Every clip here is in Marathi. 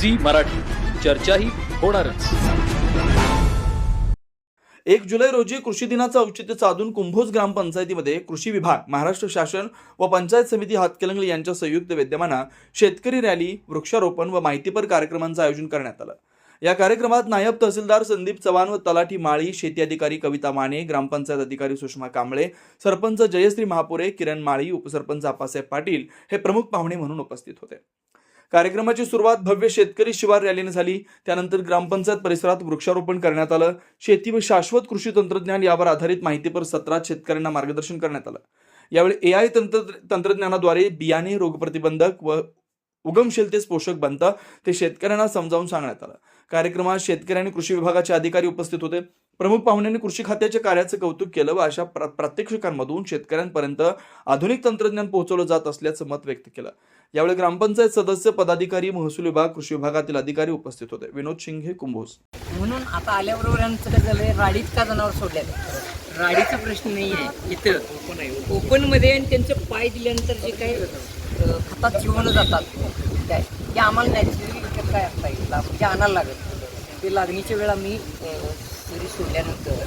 झी मराठी. चर्चाही होणारच. एक जुलै रोजी कृषी दिनाचं औचित्य साधून कुंभोज ग्रामपंचायतीमध्ये कृषी विभाग महाराष्ट्र शासन व पंचायत समिती हातकलंगली यांच्या संयुक्त विद्यमानं शेतकरी रॅली वृक्षारोपण व माहितीपर कार्यक्रमांचं आयोजन करण्यात आलं. या कार्यक्रमात नायब तहसीलदार संदीप चव्हाण व तलाठी माळी शेती अधिकारी कविता माने ग्रामपंचायत अधिकारी सुषमा कांबळे सरपंच जयश्री महापुरे किरण माळी उपसरपंच आपासाहेब पाटील हे प्रमुख पाहुणे म्हणून उपस्थित होते. कार्यक्रमाची सुरुवात भव्य शेतकरी शिवार रॅलीने झाली. त्यानंतर ग्रामपंचायत परिसरात वृक्षारोपण करण्यात आलं. शेती व शाश्वत कृषी तंत्रज्ञान यावर आधारित माहितीपर सत्रात शेतकऱ्यांना मार्गदर्शन करण्यात आलं. यावेळी ए आय तंत्र तंत्रज्ञानाद्वारे बियाणे रोगप्रतिबंधक व उगमशीलतेस पोषक बनतं ते शेतकऱ्यांना समजावून सांगण्यात आलं. कार्यक्रमात शेतकरी आणि कृषी विभागाचे अधिकारी उपस्थित होते. प्रमुख पाहुण्यांनी कृषी खात्याच्या कार्याचं कौतुक केलं व अशा प्र प्रात्यक्षिकांमधून शेतकऱ्यांपर्यंत आधुनिक तंत्रज्ञान पोहोचवलं जात असल्याचं मत व्यक्त केलं. यावेळी ग्रामपंचायत सदस्य पदाधिकारी महसूल विभाग कृषी विभागातील अधिकारी उपस्थित होते. विनोद शिंगे कुंभोज. म्हणून आता आल्याबरोबर आमचं काय झालंय राडीत का जनावर सोडले राडीचा प्रश्न नाही आहे. इथं ओपनमध्ये आणि त्यांचे पाय दिल्यानंतर जे काही खतात जीवन जातात काय? ते आम्हाला नॅचरली विकत काय असता येईल म्हणजे आणायला लागत ते लागणीच्या वेळा मी अं, सरी सोडल्यानंतर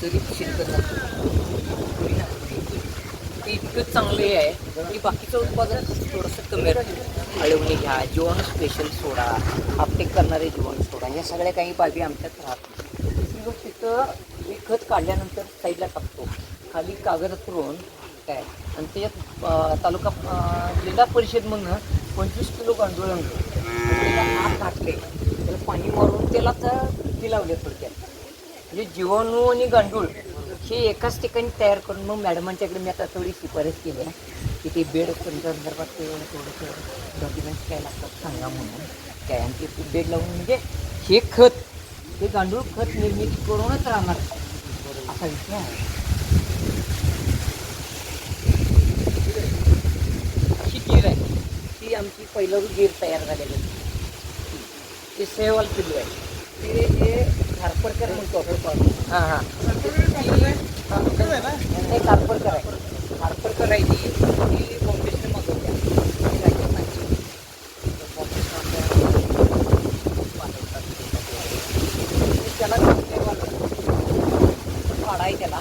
सरी शिरकत जातो ते इतकं चांगले आहे. आणि बाकीचं उत्पादन थोडंसं कमी राहतं अळवणी घ्या जीवाणू स्पेशल सोडा आपटेक करणारे जीवन सोडा या सगळ्या काही बाबी आमच्यात राहतात नाही. तिथं हे खत काढल्यानंतर साईडला टाकतो. खाली कागद करून काय? आणि त्याच्यात तालुका जिल्हा जिल्हा परिषदमधनं पंचवीस किलो गांडूळ आणतो. त्याला आत टाकले त्याला पाणी मारून त्याला तर ती लावले थोडक्यात. म्हणजे जीवाणू आणि गांडूळ हे एकाच ठिकाणी तयार करून मग मॅडमांच्याकडे मी आता थोडी शिफारस केली आहे. की ते बेड संदर्भात ते थोडंसं डॉक्युमेंट्स काय लागतात सांगा म्हणून. काय आणि ते बेड लावून म्हणजे हे खत हे गांडूळ खत निर्मिती करूनच राहणार. असा विषय आहे. अशी गीर आहे. ती आमची पहिलं गीर तयार झालेली आहे. ते सेवाल पिल्लू आहे. ते जे खारपडकर म्हणतो आपण. हां हां. नाही खारपडकर आहे. खारपडकर आहे ती. ती फाउंडेशन मागवते त्याला फाडा त्याला.